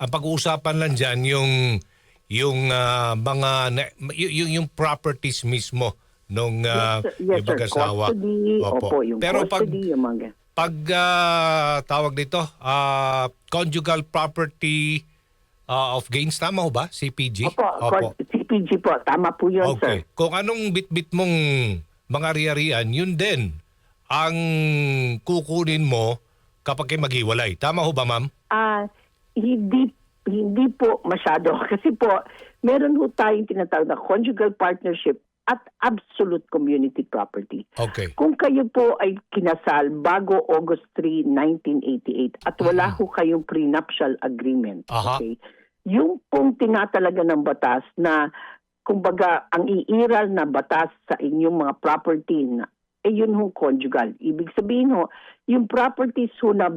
ang pag-uusapan lang diyan yung yung ah, mga yung, yung properties mismo nung uh, yes, sir. yes, mag-asawa. Custody, opo, yung Pero pag custody, yung mga... pag ah, tawag dito, ah, conjugal property ah, of gains tama ho ba? CPG? Opo, court- CPG po, tama po yun, Okay. sir. Kung anong bit-bit mong mga ari-arian, yun din ang kukunin mo kapag kayo maghiwalay. Tama ho ba, ma'am? Ah, hindi hindi po masyado kasi po meron ho tayong tinatawag na conjugal partnership at absolute community property. Okay. Kung kayo po ay kinasal bago August 3, 1988 at wala ho kayong prenuptial agreement, Mm-hmm. Aha. okay? Yung pong tinatalaga ng batas na kumbaga ang iiral na batas sa inyong mga property na eh yun hong conjugal. Ibig sabihin ho, yung properties ho na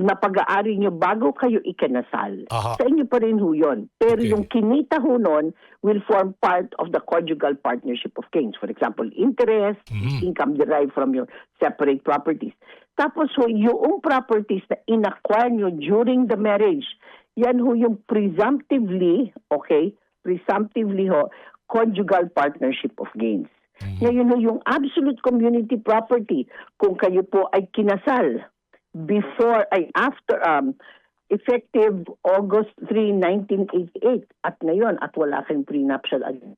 na pag-aari nyo bago kayo ikinasal. Aha. Sa inyo pa rin ho yun. Pero Okay. yung kinita ho nun will form part of the conjugal partnership of gains. For example, interest, Mhm. income derived from your separate properties. Tapos ho, yung properties na inacquire nyo during the marriage, yan ho yung presumptively, okay, presumptively ho, conjugal partnership of gains. Ngayon ho, yung absolute community property, kung kayo po ay kinasal before, ay after, um, effective August 3, 1988, at ngayon, at wala kayong prenuptial agreement,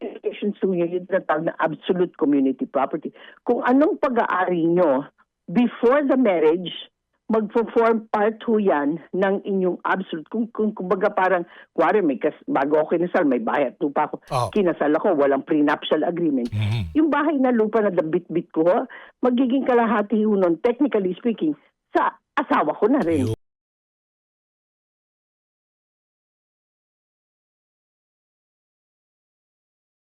application to nyo yung tinatawag na absolute community property. Kung anong pag-aari nyo before the marriage, magpo-form part ho yan ng inyong absolute. Kung, kung kumbaga parang, kuwari, may kas, bago ako kinasal, may bahay at lupa ko. Oh. Kinasal ako, walang prenuptial agreement. Mhm. Yung bahay na lupa na bit-bit ko, magiging kalahati ho nun, technically speaking, sa asawa ko na rin.